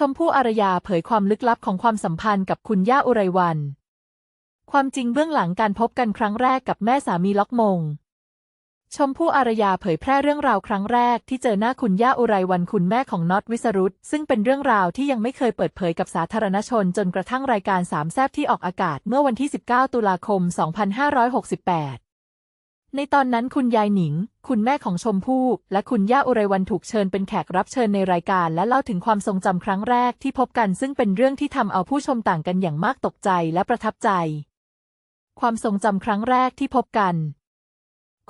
ชมพู่อารยาเผยความลึกลับของความสัมพันธ์กับคุณย่าอุไรวัน ความจริงเบื้องหลังการพบกันครั้งแรกกับแม่สามีล็อกมง ชมพู่อารยาเผยแพร่เรื่องราวครั้งแรกที่เจอหน้าคุณย่าอุไรวันคุณแม่ของน็อตวิสรุตซึ่งเป็นเรื่องราวที่ยังไม่เคยเปิดเผยกับสาธารณชนจนกระทั่งรายการสามแซบที่ออกอากาศเมื่อวันที่ 19 ตุลาคม 2568 ในตอนนั้นคุณยายหนิง คุณแม่ของชมพู่ และคุณย่าอุไรวันถูกเชิญเป็นแขกรับเชิญในรายการและเล่าถึงความทรงจำครั้งแรกที่พบกันซึ่งเป็นเรื่องที่ทำเอาผู้ชมต่างกันอย่างมากตกใจและประทับใจ ความทรงจำครั้งแรกที่พบกัน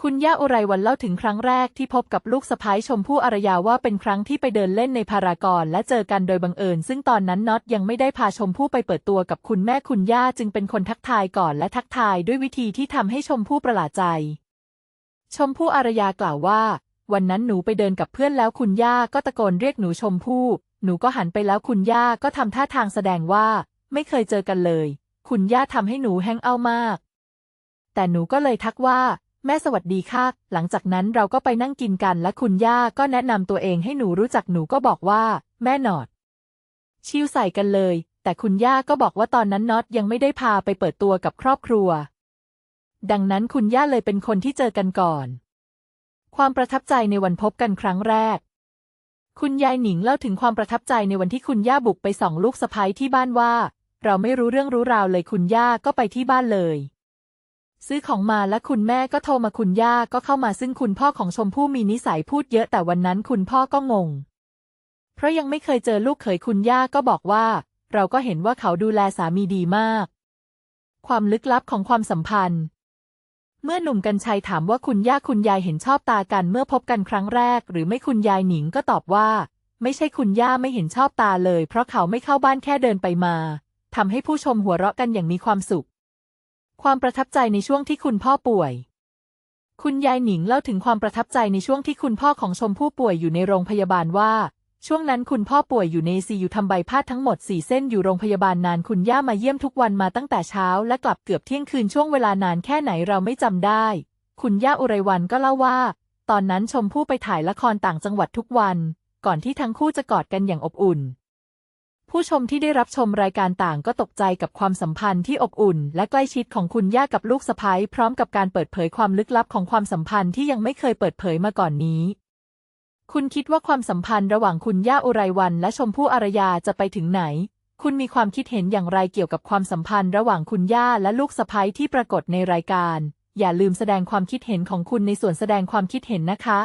คุณย่าอุไรวันเล่าถึงครั้งแรกที่พบกับลูกสะพ้ายชมพู่อารยาว่าเป็นครั้งที่ไปเดินเล่นในพารากอนและเจอกันโดยบังเอิญ ซึ่งตอนนั้นน็อตยังไม่ได้พาชมพู่ไปเปิดตัวกับคุณแม่คุณย่าจึงเป็นคนทักทายก่อนและทักทายด้วยวิธีที่ทำให้ชมพู่ประหลาดใจ ชมพู่อารยากล่าวว่า วันนั้นหนูไปเดินกับเพื่อนแล้วคุณย่าก็ตะโกนเรียกหนูชมพู่ หนูก็หันไปแล้วคุณย่าก็ทำท่าทางแสดงว่า ไม่เคยเจอกันเลย คุณย่าทำให้หนูแห้งเอามาก แต่หนูก็เลยทักว่า แม่สวัสดีค่ะ หลังจากนั้นเราก็ไปนั่งกินกันและคุณย่าก็แนะนำตัวเองให้หนูรู้จักหนูก็บอกว่า แม่หนอด ชิวใส่กันเลย แต่คุณย่าก็บอกว่าตอนนั้นน็อตยังไม่ได้พาไปเปิดตัวกับครอบครัว ดังนั้นคุณย่าเลยเป็นคนที่เจอกันก่อน ความประทับใจในวันพบกันครั้งแรก คุณยายหนิงเล่าถึงความประทับใจในวันที่คุณย่าบุกไปส่องลูกสะใภ้ที่บ้านว่า เราไม่รู้เรื่องรู้ราวเลยคุณย่าก็ไปที่บ้านเลย ซื้อของมาและคุณแม่ก็โทรมาคุณย่าก็เข้ามาซึ่งคุณพ่อของชมพู่มีนิสัยพูดเยอะแต่วันนั้นคุณพ่อก็งง เพราะยังไม่เคยเจอลูกเขยคุณย่าก็บอกว่า เราก็เห็นว่าเขาดูแลสามีดีมาก ความลึกลับของความสัมพันธ์ เมื่อหนุ่มกัญชัยถามว่าคุณย่าคุณยายเห็นชอบตากันเมื่อพบกันครั้งแรก หรือไม่คุณยายหนิงก็ตอบว่า ไม่ใช่คุณย่าไม่เห็นชอบตาเลย เพราะเขาไม่เข้าบ้านแค่เดินไปมาทำให้ผู้ชมหัวเราะกันอย่างมีความสุข ความประทับใจในช่วงที่คุณพ่อป่วย คุณยายหนิงเล่าถึงความประทับใจในช่วงที่คุณพ่อของชมพู่ป่วยอยู่ในโรงพยาบาลว่า ช่วงนั้นคุณพ่อป่วยอยู่ในซีอยู่ทำใบพาดทั้งหมดสี่เส้นอยู่โรงพยาบาลนานคุณย่ามาเยี่ยมทุกวันมาตั้งแต่เช้า และกลับเกือบเที่ยงคืนช่วงเวลานานแค่ไหนเราไม่จำได้ คุณย่าอุไรวันก็เล่าว่า ตอนนั้นชมพู่ไปถ่ายละครต่างจังหวัดทุกวัน ก่อนที่ทั้งคู่จะกอดกันอย่างอบอุ่น ผู้ชมที่ได้รับชมรายการต่างก็ตกใจกับความสัมพันธ์ที่อบอุ่น และใกล้ชิดของคุณย่ากับลูกสะใภ้พร้อมกับการเปิดเผยความลึกลับของความสัมพันธ์ที่ยังไม่เคยเปิดเผยมาก่อนนี้ คุณคิดว่าความสัมพันธ์ระหว่างคุณย่าอุไรวัน และชมพู่อารยาจะไปถึงไหน คุณมีความคิดเห็นอย่างไรเกี่ยวกับความสัมพันธ์ระหว่างคุณย่าและลูกสะใภ้ที่ปรากฏในรายการ อย่าลืมแสดงความคิดเห็นของคุณในส่วนแสดงความคิดเห็นนะคะ